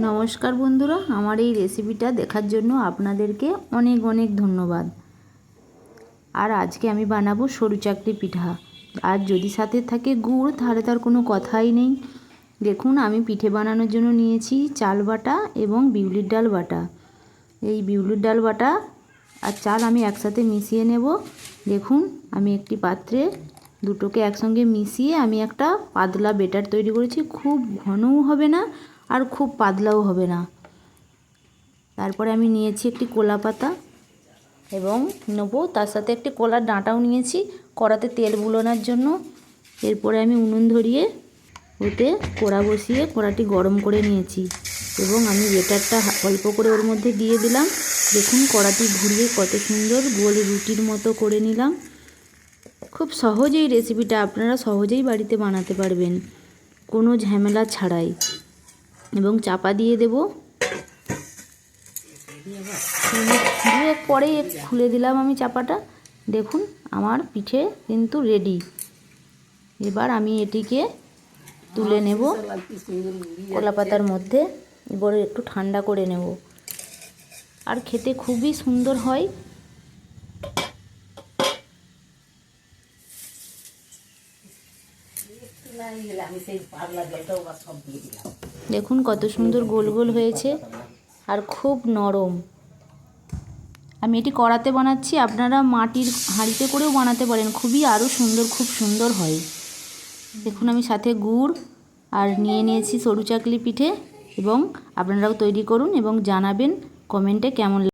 নমস্কার বন্ধুরা, আমার এই রেসিপিটা দেখার জন্য আপনাদেরকে অনেক অনেক ধন্যবাদ। আর আজকে আমি বানাবো সরু চাকরি পিঠা। আর যদি সাথে থাকে গুড়, তাহলে তার কোনো কথাই নেই। দেখুন, আমি পিঠে বানানোর জন্য নিয়েছি চাল বাটা এবং বিউলির ডাল বাটা। এই বিউলির ডাল বাটা আর চাল আমি একসাথে মিশিয়ে নেব। দেখুন, আমি একটি পাত্রে দুটোকে একসঙ্গে মিশিয়ে আমি একটা পাতলা বেটার তৈরি করেছি। খুব ঘনও হবে না আর খুব পাতলাও হবে না। তারপরে আমি নিয়েছি একটি কোলা পাতা এবং নেব, তার সাথে একটি কলার ডাঁটাও নিয়েছি কড়াতে তেল বুলোনোর জন্য। এরপরে আমি উনুন ধরিয়ে ওতে কড়া বসিয়ে কড়াটি গরম করে নিয়েছি এবং আমি বেটারটা অল্প করে ওর মধ্যে দিয়ে দিলাম। দেখুন কড়াটি ঘুরিয়ে কত সুন্দর গোল রুটির মতো করে নিলাম। খুব সহজেই রেসিপিটা আপনারা সহজেই বাড়িতে বানাতে পারবেন, কোনো ঝামেলা ছাড়াই। এবং চাপা দিয়ে দেব। দিয়ে পরে খুলে দিলাম আমি চাপাটা। দেখুন, আমার পিঠে কিন্তু রেডি এবার আমি এটিকে তুলে নেব। কলা পাতার মধ্যে, এবারে একটু ঠান্ডা করে নেব। আর খেতে খুবই সুন্দর হয়। দেখুন কত সুন্দর গোল গোল হয়েছে আর খুব নরম। আমি এটি কড়াতে বানাচ্ছি, আপনারা মাটির হাঁড়িতে করেও বানাতে পারেন, খুবই আরও সুন্দর, খুব সুন্দর হয়। দেখুন আমি সাথে গুড় আর নিয়ে নিয়েছি সরু চাকলি পিঠে এবং আপনারাও তৈরি করুন এবং জানাবেন কমেন্টে কেমন